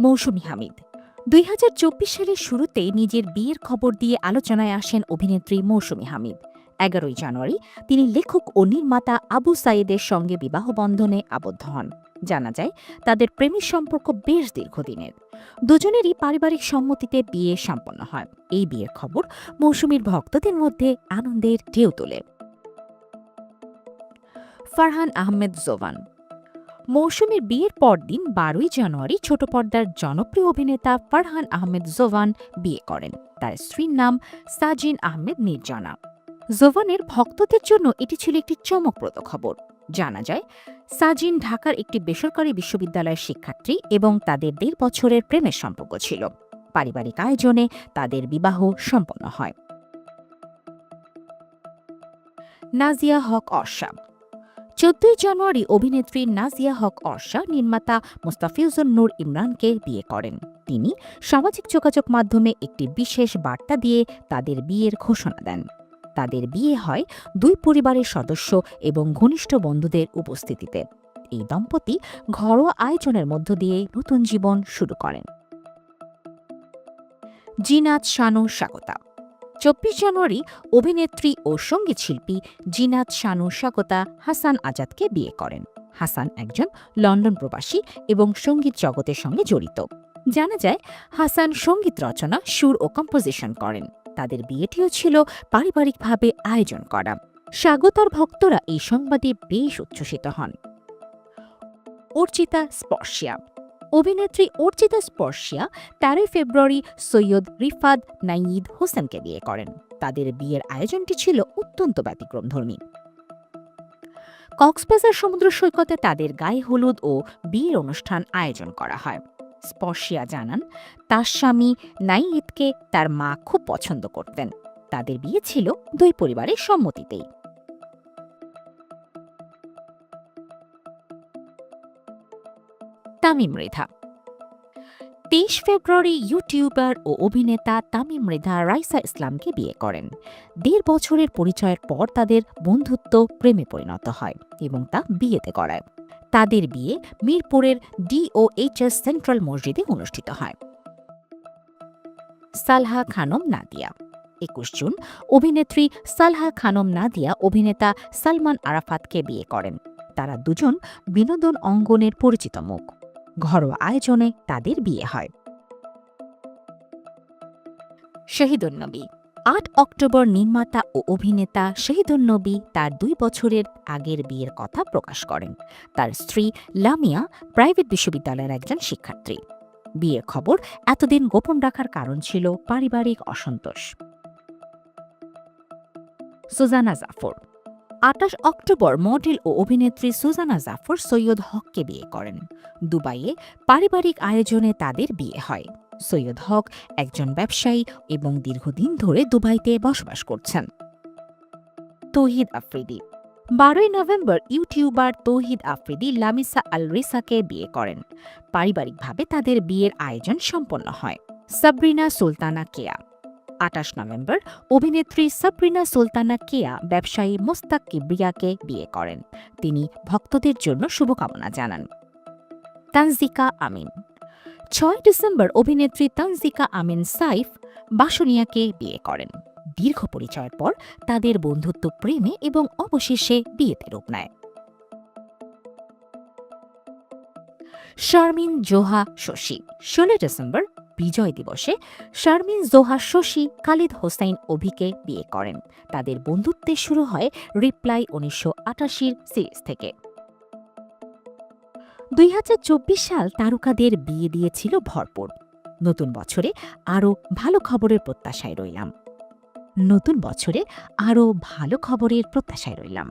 মৌসুমী হামিদ। দুই হাজার চব্বিশ সালের শুরুতেই নিজের বিয়ের খবর দিয়ে আলোচনায় আসেন অভিনেত্রী মৌসুমী হামিদ। এগারোই জানুয়ারি তিনি লেখক ও নির্মাতা আবু সাইদের সঙ্গে বিবাহ বন্ধনে আবদ্ধ হন। জানা যায়, তাদের প্রেমের সম্পর্ক বেশ দীর্ঘদিনের। দুজনেরই পারিবারিক সম্মতিতে বিয়ে সম্পন্ন হয়। এই বিয়ের খবর মৌসুমীর ভক্তদের মধ্যে আনন্দের ঢেউ তোলে। ফারহান আহমেদ জোভান মৌসুমীর বিয়ের পরদিন বারোই জানুয়ারি ছোট পর্দার জনপ্রিয় অভিনেতা ফারহান আহমেদ জোভান বিয়ে করেন। তার স্ত্রীর নাম সাজিন আহমেদ নির্জনা। জোভানের ভক্তদের জন্য এটি ছিল একটি চমকপ্রদ খবর। জানা যায়, সাজিন ঢাকার একটি বেসরকারি বিশ্ববিদ্যালয়ের শিক্ষার্থী এবং তাদের দেড় বছরের প্রেমের সম্পর্ক ছিল। পারিবারিক আয়োজনে তাদের বিবাহ সম্পন্ন হয়। নাজিয়া হক অর্ষা চোদ্দই জানুয়ারি অভিনেত্রী নাজিয়া হক অর্ষা, নির্মাতা মোস্তাফিজুর নূর ইমরানকে বিয়ে করেন। তিনি সামাজিক যোগাযোগ মাধ্যমে একটি বিশেষ বার্তা দিয়ে তাদের বিয়ের ঘোষণা দেন। তাদের বিয়ে হয় দুই পরিবারের সদস্য এবং ঘনিষ্ঠ বন্ধুদের উপস্থিতিতে। এই দম্পতি ঘরোয়া আয়োজনের মধ্য দিয়ে নতুন জীবন শুরু করেন। জিনাত শানু, স্বাগতা। চব্বিশ জানুয়ারি অভিনেত্রী ও সংগীত শিল্পী জিনাত শানু স্বাগতা হাসান আজাদকে বিয়ে করেন। হাসান একজন লন্ডন প্রবাসী এবং সংগীত জগতের সঙ্গে জড়িত। জানা যায়, হাসান সংগীত রচনা, সুর ও কম্পোজিশন করেন। তাদের বিয়েটিও ছিল পারিবারিকভাবে আয়োজন করা। স্বাগতার ভক্তরা এই সংবাদে বেশ উচ্ছ্বসিত হন। অর্চিতা স্পর্শিয়া অভিনেত্রী অর্চিতা স্পর্শিয়া তেরোই ফেব্রুয়ারি সৈয়দ রিফাদ নাইদ হোসেনকে বিয়ে করেন। তাদের বিয়ের আয়োজনটি ছিল অত্যন্ত ব্যতিক্রমধর্মী। কক্সবাজার সমুদ্র সৈকতে তাদের গায়ে হলুদ ও বিয়ের অনুষ্ঠান আয়োজন করা হয়। স্পর্শিয়া জানান, তার স্বামী নাইদকে তার মা খুব পছন্দ করতেন। তাদের বিয়ে ছিল দুই পরিবারের সম্মতিতেই। তামিম মৃধা। তেইশ ফেব্রুয়ারি ইউটিউবার ও অভিনেতা তামিম মৃধা রাইসা ইসলামকে বিয়ে করেন। দেড় বছরের পরিচয়ের পর তাদের বন্ধুত্ব প্রেমে পরিণত হয় এবং তা বিয়েতে করায় তাদের বিয়ে মিরপুরের ডিওএইচএস সেন্ট্রাল মসজিদে অনুষ্ঠিত হয়। সালহা খানম নাদিয়া। একুশ জুন অভিনেত্রী সালহা খানম নাদিয়া অভিনেতা সালমান আরাফাতকে বিয়ে করেন। তারা দুজন বিনোদন অঙ্গনের পরিচিত মুখ। ঘরোয়া আয়োজনে তাদের বিয়ে হয়। শহীদুন্নবী আট অক্টোবর নির্মাতা ও অভিনেতা শহীদুন্নবী তার দুই বছরের আগের বিয়ের কথা প্রকাশ করেন। তার স্ত্রী লামিয়া প্রাইভেট বিশ্ববিদ্যালয়ের একজন শিক্ষার্থী। বিয়ের খবর এতদিন গোপন রাখার কারণ ছিল পারিবারিক অসন্তোষ। সুজানা জাফর আটাশ অক্টোবর মডেল ও অভিনেত্রী সুজানা জাফর সৈয়দ হককে বিয়ে করেন। দুবাইয়ে পারিবারিক আয়োজনে তাদের বিয়ে হয়। সৈয়দ হক একজন ব্যবসায়ী এবং দীর্ঘদিন ধরে দুবাইতে বসবাস করছেন। তৌহিদ আফ্রিদি। বারোই নভেম্বর ইউটিউবার তৌহিদ আফ্রিদি লামিসা আল রিসাকে বিয়ে করেন। পারিবারিকভাবে তাদের বিয়ের আয়োজন সম্পন্ন হয়। সাবরিনা সুলতানা কেয়া। আটাশ নভেম্বর অভিনেত্রী সাবরিনা সুলতানা কেয়া ব্যবসায়ী মোস্তাক কিবরিয়াকে বিয়ে করেন। তিনি ভক্তদের জন্য শুভকামনা জানান। তানজিকা আমিন। ছয় ডিসেম্বর অভিনেত্রী তানজিকা আমিন সাইফ বাসনিয়াকে বিয়ে করেন। দীর্ঘ পরিচয়ের পর তাদের বন্ধুত্ব প্রেমে এবং অবশেষে বিয়েতে রূপ নেয়। শারমিন জোহা শশী, ষোলো ডিসেম্বর বিজয় দিবসে শারমিন, জোহা, শশী, খালিদ হোসাইন অভিকে বিয়ে করেন। তাদের বন্ধুত্বে শুরু হয় রিপ্লাই উনিশশো আটাশির সিরিজ থেকে। দুই চব্বিশ সাল তারকাদের বিয়ে দিয়েছিল ভরপুর। নতুন বছরে আরও ভালো খবরের প্রত্যাশায় রইলাম। নতুন বছরে আরও ভালো খবরের প্রত্যাশায় রইলাম।